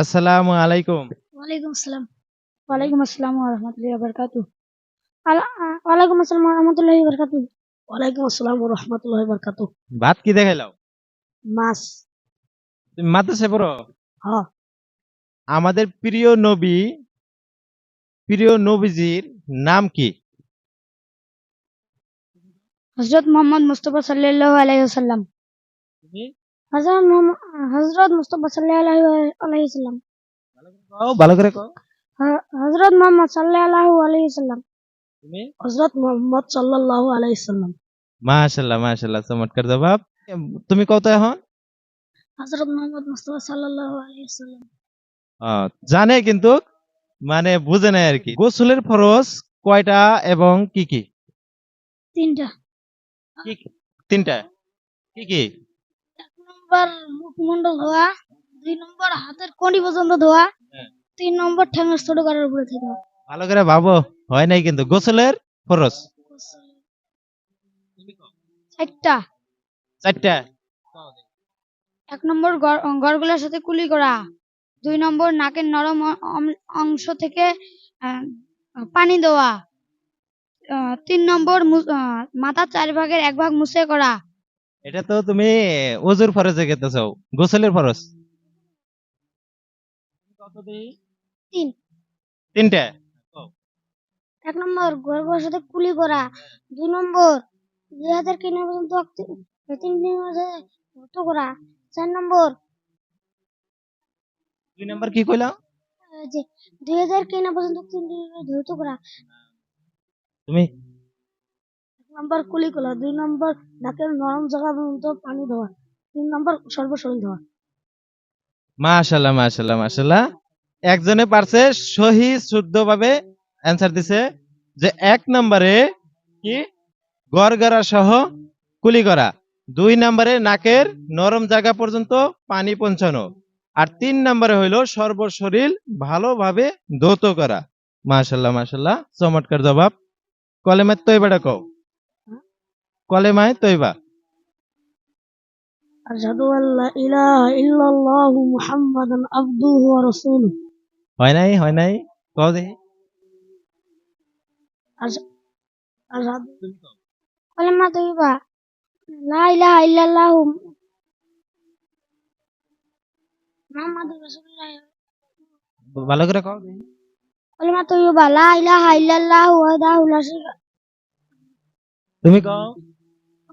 আসসালামু আলাইকুম। ওয়ালাইকুম আসসালাম। ওয়ালাইকুম আসসালাম ওয়া রাহমাতুল্লাহি ওয়া বারাকাতুহু ওয়ালাইকুম আসসালাম ওয়া রাহমাতুল্লাহি ওয়া বারাকাতুহু ওয়ালাইকুম আসসালাম ওয়া রাহমাতুল্লাহি ওয়া বারাকাতুহু ভাত কি দেখাইলাও মাছ। তুমি মাদ্রাসায় পড়ো হ্যাঁ আমাদের প্রিয় নবী প্রিয় নবীজির নাম কি? হযরত মুহাম্মদ মুস্তাফা সাল্লাল্লাহু আলাইহি ওয়াসাল্লাম। মুহাম্মদ হযরত মুস্তাফা সাল্লাল্লাহু আলাইহি ভালো করে কও। হ- হযরত মুহাম্মদ সাল্লাল্লাহু আলাইহি ওয়াসাল্লাম তুমি? হযরত মুহাম্মদ সাল্লাল্লাহু আলাইহি চমৎকার জবাব। তুমি কত এখন? হযরত মুহাম্মদ মুস্তাফা সাল্লাল্লাহু আলাইহি জানে কিন্তু মানে বুঝে নাই আর কি। গোসলের ফরজ কয়টা এবং কি কি? তিনটা? তিনটা। কি কি? নম্বর মুখমণ্ডল ধোয়া দুই নম্বর হাতের কণি পর্যন্ত ধোয়া হ্যাঁ। তিন নম্বর ঠ্যাঙের ছোট করার উপরে থেকে ভালো করে ভাবো হয় নাই কিন্তু। গোসলের ফরজ। একটা চারটা। এক নম্বর গড়- গড়গুলোর সাথে কুলি করা। দুই নম্বর নাকের নরম অংশ থেকে আহ, পানি দেওয়া। আহ, তিন নম্বর মু- আহ, মাথার চার ভাগের এক ভাগ মুছে করা। এটা তো তুমি ওজুর ফরজে গেতেছ গোসলের ফরজ। তিন। তিনটা? এক নম্বর গর্ভের সাথে কুলি করা। দুই নম্বর দুই হাজার কিনা পর্যন্ত তিন ধৌত করা। চার নম্বর। দুই নাম্বার কি কইলা? দুই হাজার কিনা পর্যন্ত তিন মধ্যে ধৌত করা। তুমি নম্বর কুলি করা দুই নম্বর নাকের নরম জায়গা পর্যন্ত পানি দেওয়া তিন নম্বর সর্বশরীর দেওয়া মাশাল্লাহ মাশাল্লাহ মাশাল্লাহ। একজনে পারছে সহি শুদ্ধ ভাবে অ্যান্সার দিছে যে এক নম্বরে কি? গড়গড়া সহ কুলি করা। দুই নম্বরে নাকের নরম জায়গা পর্যন্ত পানি পৌঁছানো। আর তিন নম্বরে হইল সর্বশরীর ভালোভাবে ধৌত করা। মাশাল্লাহ মাশাল্লাহ, চমৎকার জবাব। কলেমায় তৈবাটা কও। কলেমায় তৈবা। হয় নাই হয় নাই কও দেখি। কলেমা তৈবা। লা ইলাহা ইল্লাল্লাহ মুহাম্মাদুর রাসূলুল্লাহ। ভালো করে কও দেখি। কলেমা তৈবা। লা ইলাহা ইল্লাল্লাহ ওয়াহদাহু লা শারীকা তুমি কও।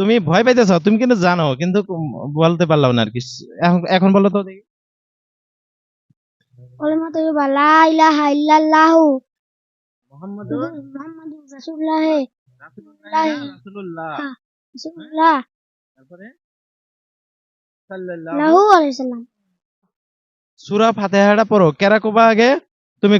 তুমি ভয় পাইতেছ তুমি কিন্তু জানো কিন্তু বলতে পারলাম না আর কি। এখন বলো তো দেখি। কলমা তৈবা পড়ো কেরা কোবা আগে? তুমি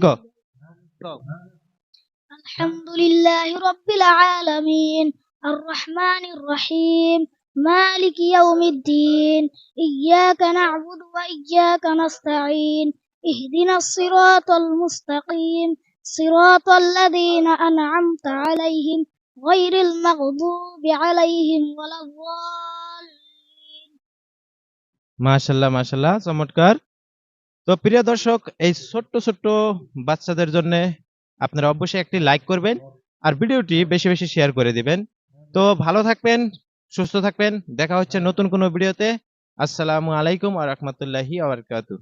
আলহামদুলিল্লাহি রাব্বিল আলামিন। الرحمن الرحيم مالك يوم الدين إياك نعبد وإياك نستعين اهدنا الصراط المستقيم صراط الذين أنعمت عليهم غير المغضوب عليهم ولا الضالين মাশাল্লাহ মাশাল্লাহ চমৎকার তো প্রিয় দর্শক এই ছোট্ট ছোট্ট বাচ্চাদের জন্য আপনারা অবশ্যই একটি লাইক করবেন আর ভিডিওটি বেশি বেশি শেয়ার করে দিবেন তো ভালো থাকবেন, সুস্থ থাকবেন, দেখা হচ্ছে নতুন কোনো ভিডিওতে। আসসালামু আলাইকুম আ রহমতুল্লাহি আবরকাতু